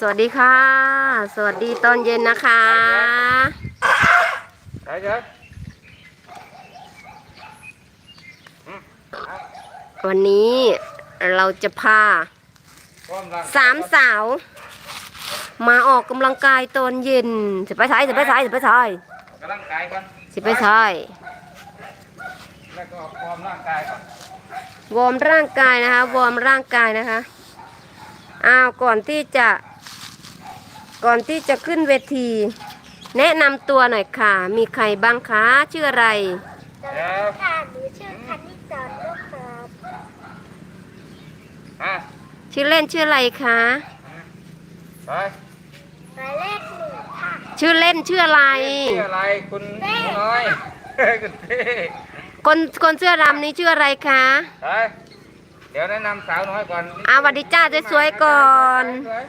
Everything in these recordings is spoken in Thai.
สวัสดีค่ะ สวัสดีตอนเย็นนะคะไปเถอะอืมเอาวันนี้เราจะพาพร้อมร่งกยสามสาว มาออกกำลังกายตอนเย็นสิไปท้ายสิไปท้ายสิไปท้ายกำลังกายก่อนสิไปท้ายแล้วก็พร้อมร่างกายก่อนวอร์มร่างกายนะคะ วอร์มร่างกายนะคะอ้าวก่อนที่จะ ก่อนที่จะขึ้นเวที แนะนำตัวหน่อยค่ะ มีใครบ้างคะชื่ออะไรเดี๋ยวค่ะหนูชื่อคณิตาลูกครับอะชื่อเล่นชื่ออะไรคะไปหมายเลขหนึ่งค่ะชื่อเล่นชื่ออะไร ชื่ออะไรคุณหนูน้อยคุณเต้คนคนเสื้อดำนี้ชื่ออะไรคะไปเดี๋ยวแนะนำสาวน้อยก่อนอาวัสดีจ้าสวยๆก่อนสวย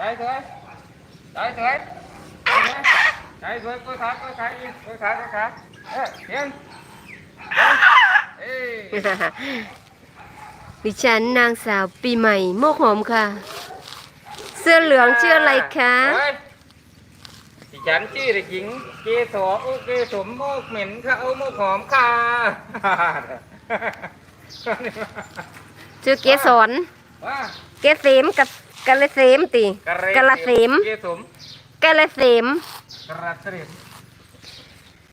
ส วยสวยสวยสวยสวยสวยขาสวยขาอีกสวยขาสวยขาเอ้ยเพียงเอ้ยดิฉันนางสาวปีใหม่โมกหอมค่ะ เสื้อเหลืองชื่ออะไรคะเฮ้ยดิฉันชื่อเด็กหญิงเกสรโอเกสมโมกเหม็นค่ะเอาโมกหอมค่ะชื่อเกสรว่า เกษมกับ กาลเสมติกาลเสมเกสมกาลเสมกระเสริม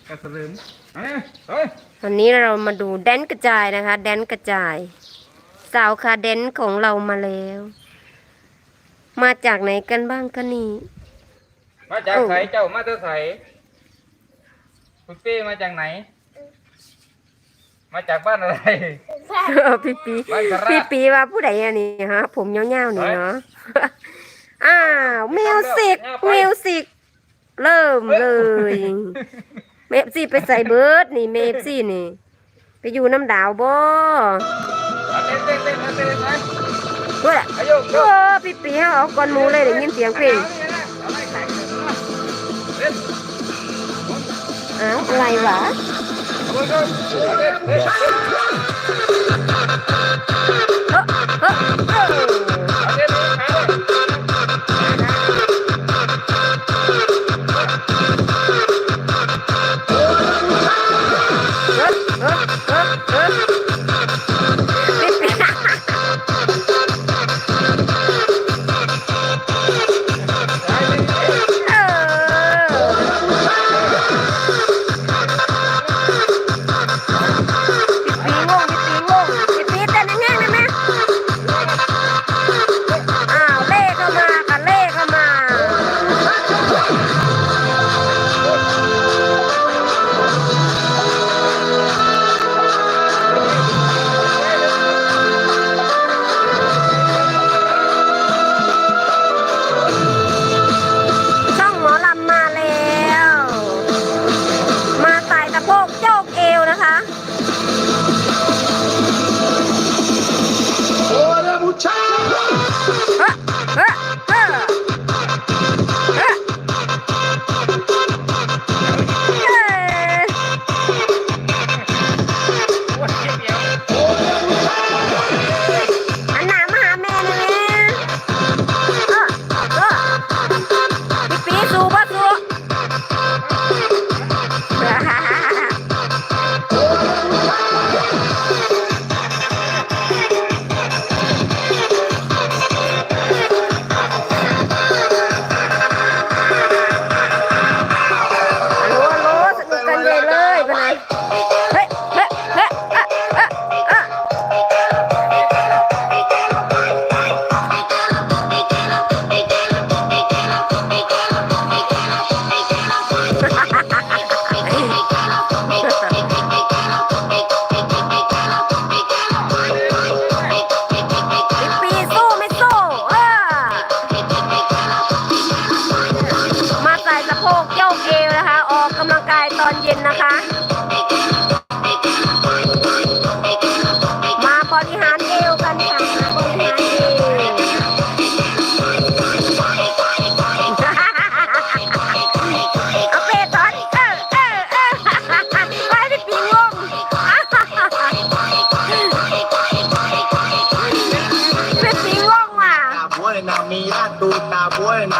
กระเสริมเฮ้ยเฮ้ยวันนี้เรามาดูแดนกระจายนะคะ แดนกระจาย สาวคาแดนของเรามาแล้ว มาจากไหนกันบ้างคะนี่มาจากโอ้ไสเจ้ามาจากไสคุณเป้มาจากไหน มาจากบ้านอะไร พี่ปีบ้านสระพี่ปีว่าผู้ใดอันนี้ฮะ ผมยาวๆนี่เนาะอ้าวมิวสิกมิวสิกเริ่มเลยเมฟซี่ไปใส่เบิร์ดนี่เมฟซี่นี่ ไปอยู่น้ำดาวบ่เอาเต้นเต้นเต้นเต้นเต้นไปเว้ยอายุโอ้พี่ปีเขาเอาก้อนหมูเลยได้ยินเสียงเพลงเอาไล่แข่งเต้นอ้าวอะไรวะ Thank you.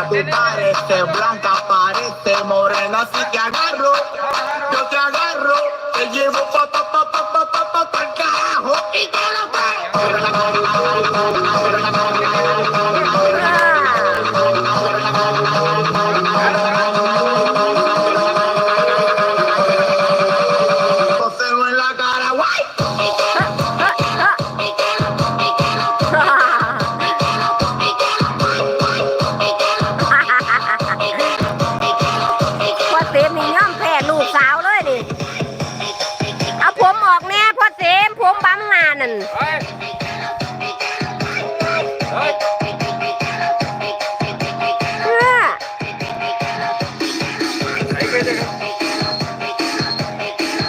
salutare este blanco.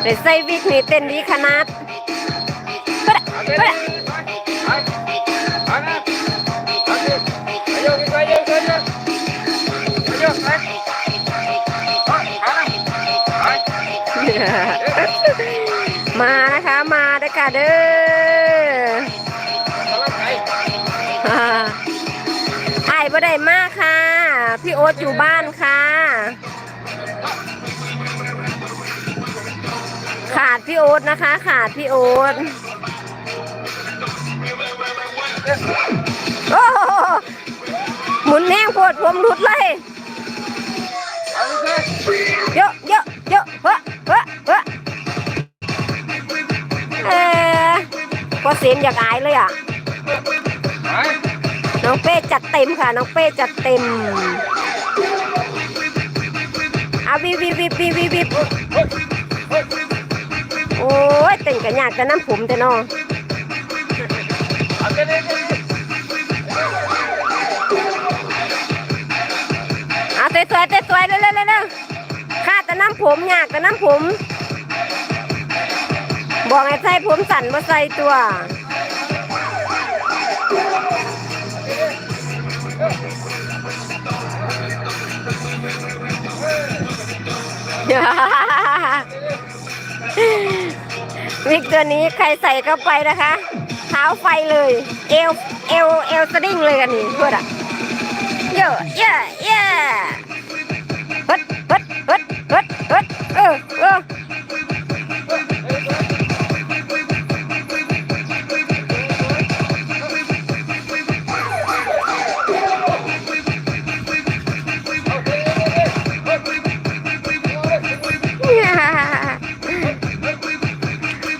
เดี๋ยวใส่วิกนี่เต้นดีขนาดปะปะมานะคะ มาเด้อค่ะเด้อไอ้บ่ได้มากค่ะ พี่โอ๊ตอยู่บ้าน พี่โอ๊ตนะคะ ขาดพี่โอ๊ตโอ้หมุนแห้งโพดผมหลุดเลยเอาลูกเอ้ยเยอะเยอะเยอะเฮ้อเฮ้อเฮ้อเออพอเสียงอยากอายเลยอะ น้องเป้จัดเต็มค่ะ น้องเป้จัดเต็มเอาวิบวิบวิบวิบวิวิ เต้นกันยากแต่น้ำผมแต่นอเอาเอาสวยสวยสวยๆเร็วเร็วเร็วเร็วค่าแต่น้ำผมยากแต่น้ำผม บอกให้ใส่ผมสั่นมาใส่ตัวฮ่า วิกตัวนี้ใครใส่เข้าไปนะคะเท้าไฟเลย เอวเอวเอวสดิ้งเลยกันนี่เพื่อนอะเยอะเยอะเยอะฮึดฮึดฮึดฮึดฮึดเออ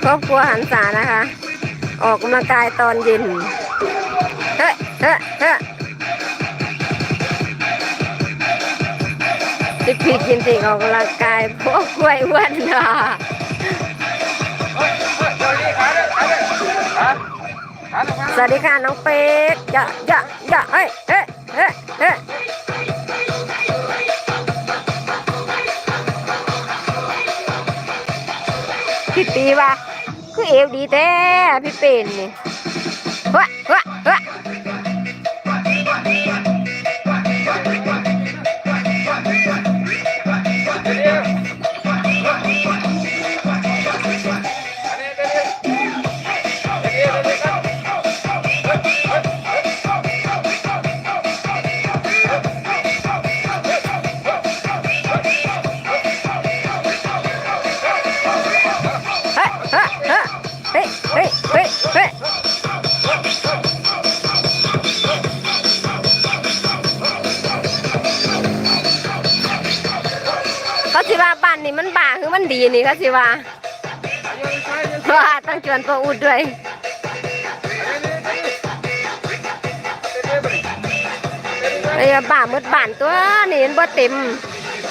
ครอบครัวหันษานะคะ ออกกำลังกายตอนเย็น เฮ้ยเฮ้ยเฮ้ยติดผิดจริงออกกำลังกายพวกกล้วยอ้วนนะเฮ้ยเฮ้ยเดี๋ยวนี้ขาสวัสดีค่ะน้องเป๊กอย่าอย่าอย่าเฮ้ยเฮ้ยเฮ้ยเฮ้ยพี่ปีวะ คือเอวดีแท้พี่เป็นนี่ว้าว้าว้า นี่มันบ้าคือมันดีนี่เขาสิว่าโยนซ้ายโยนเพราะว่าต้องชวนตัวอุดด้วยไอ้บ้ามืดบานตัวนี่เห็นบ่เต็ม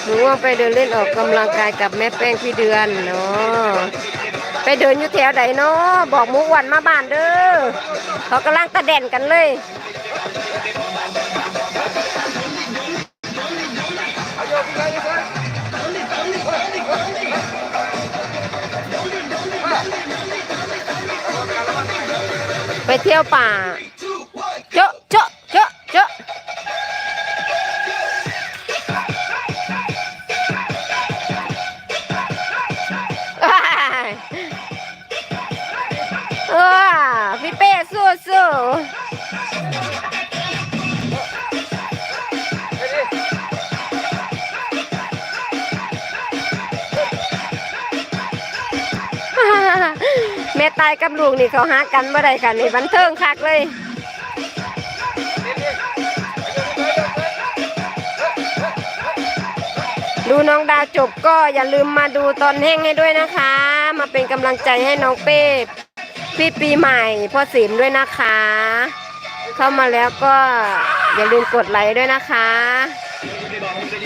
หนูไปเดินเล่นออกกำลังกายกับแม่แป้งพี่เดือนเนาะไปเดินอยู่แถวใดเนาะบอกมูอ้วันมาบ้านเด้อเขากำลังตะแด่นกันเลย เที่ยวป่าายกับลูกนี่เขาหากันบ่ได้กันนี่บันเทิงคักเลยดูน้องดาวจบก็อย่าลืมมาดูตอนแห้งให้ด้วยนะคะ มาเป็นกำลังใจให้น้องเป้พี่ปีใหม่พ่อสิมด้วยนะคะ เข้ามาแล้วก็อย่าลืมกดไลค์ด้วยนะคะ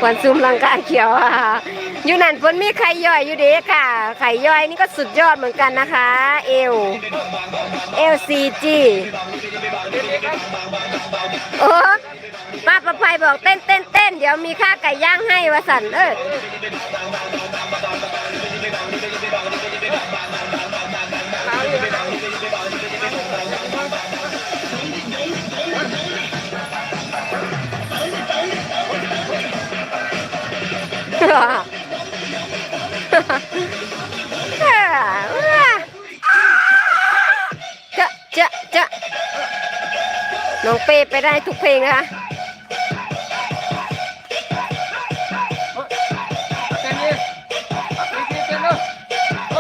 ควันซูมลังกาเขียวอะ อยู่นั่นฝนมีไข่ย่อยอยู่เด้ค่ะ ไข่ย่อยนี่ก็สุดยอดเหมือนกันนะคะ เอลเอลซีจีโอ้ป้าประภัยบอกเต้นเต้นเต้นเดี๋ยวมีค่าไก่ย่างให้วะสันเออ จะจะจะน้องเป้ไปได้ทุกเพลงนะคะเต้นดิเอา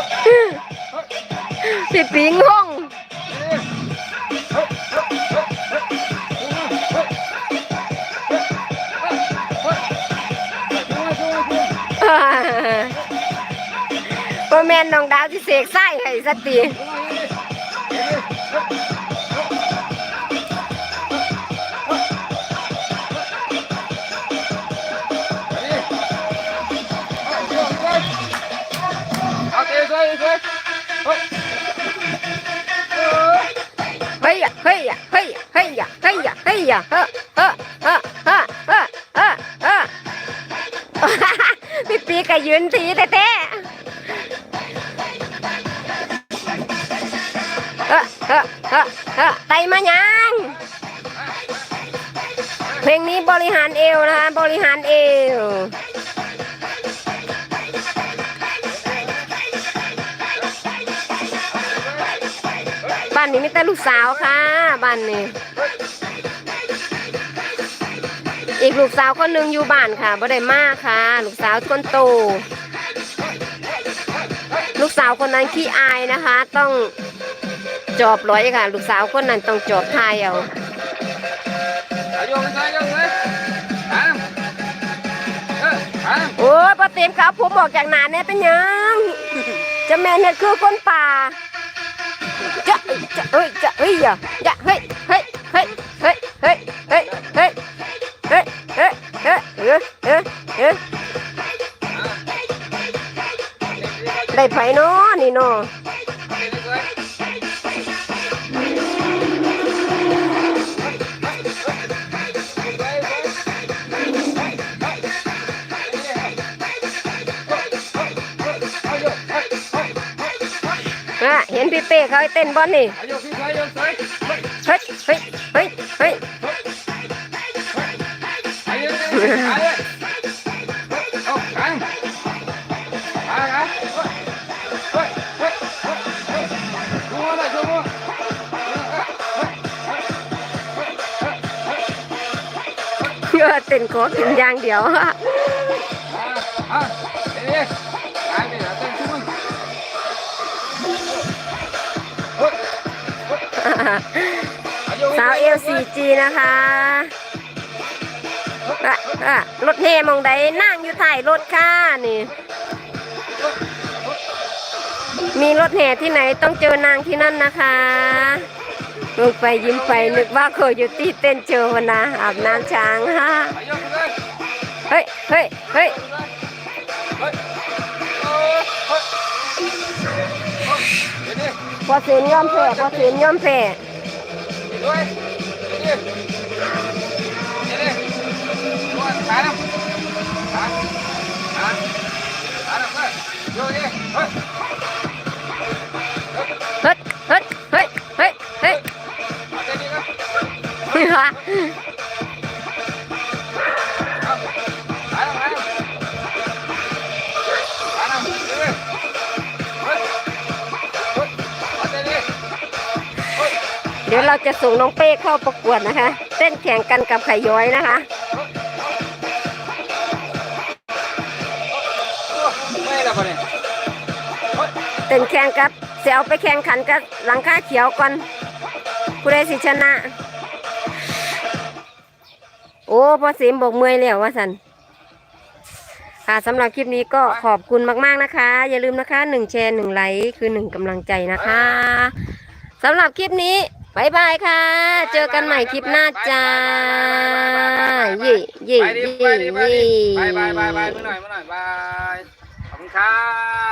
ตีตี บ่แม่นน้องดาวที่เสกไส้ให้สติเฮ้ยเฮ้ยเฮ้ยเฮ้ยเฮ้ยเฮ้ยเฮ้อเฮ้อเฮ้อเฮ้อเฮ้อเฮ้อพี่ปีกยืนทีแท้ มายังเพลงนี้บริหารเอวนะคะบริหารเอวบ้านนี้มีแต่ลูกสาวค่ะบ้านนี้ อีกลูกสาวคนหนึ่งอยู่บ้านค่ะบ่ได้มากค่ะ ลูกสาวคนโต ลูกสาวคนนั้นขี้อายนะคะ ต้อง จอบร้อยค่ะ ลูกสาวคนนั้นต้องจอบทายเอาเอาโยกไปโยกเลยหามเออหามโอ้ยพอเต็มครับผมบอกจากหนาเนี่ยเป็นหยังจะแม่นเนี่ยคือคนป่าจะจะเฮ้ยจะเฮ้ยอย่าอย่าเฮ้ยเฮ้ยเฮ้ยเฮ้ยเฮ้ยเฮ้ยเฮ้ยเฮ้ยเฮ้ยเฮ้ยเฮ้ยเฮ้ยเฮ้ยได้ไผเนาะนี่เนาะเตะ เห็นพี่เป้เขาเต้นบอลนี่เฮ้ยเฮ้ยเฮ้ยเฮ้ยเต้นขอกินอย่างเดียวฮะ สาวเอล 4G นะคะอะอะรถเฮมองใดนั่งอยู่ถ่ายรถค่ะนี่ มีรถแห่ที่ไหนต้องเจอนางที่นั่นนะคะลงไปยิ้มไปนึกว่าโคโยตี้เต้นโชว์นะอาบน้ำช้างฮะเฮ้ยเฮ้ยเฮ้ย พอเสียนยอมแพ้พอเสียนยอมแพ้ด้วยเดี๋ยวดิเดี๋ยวดิดูขาน้ำขาขาขาน้ำเฮ้ยโยกดิเฮ้ย จะส่งน้องเป้เข้าประกวดนะคะ เต้นแข่งกันกับไข่ย้อยนะคะ ไม่ละปะเนี่ยเต้นแข่งกับเซสิเอาไปแข่งขันกับหลังคาเขียวก่อนผู้ใดสิชนะ โอ้พอสิมบอกเมื่อยแล้วว่าสันค่ะสำหรับคลิปนี้ก็ขอบคุณมาก ๆ นะคะ อย่าลืมนะคะหนึ่งแชร์หนึ่งไลค์คือหนึ่งกำลังใจนะคะสำหรับคลิปนี้ บายบายค่ะ เจอกันใหม่คลิปหน้าจ้าเย่เย่ไปดิเย่เย่บายบายบายบายมือหน่อยมือหน่อยบายขอบคุณค่ะ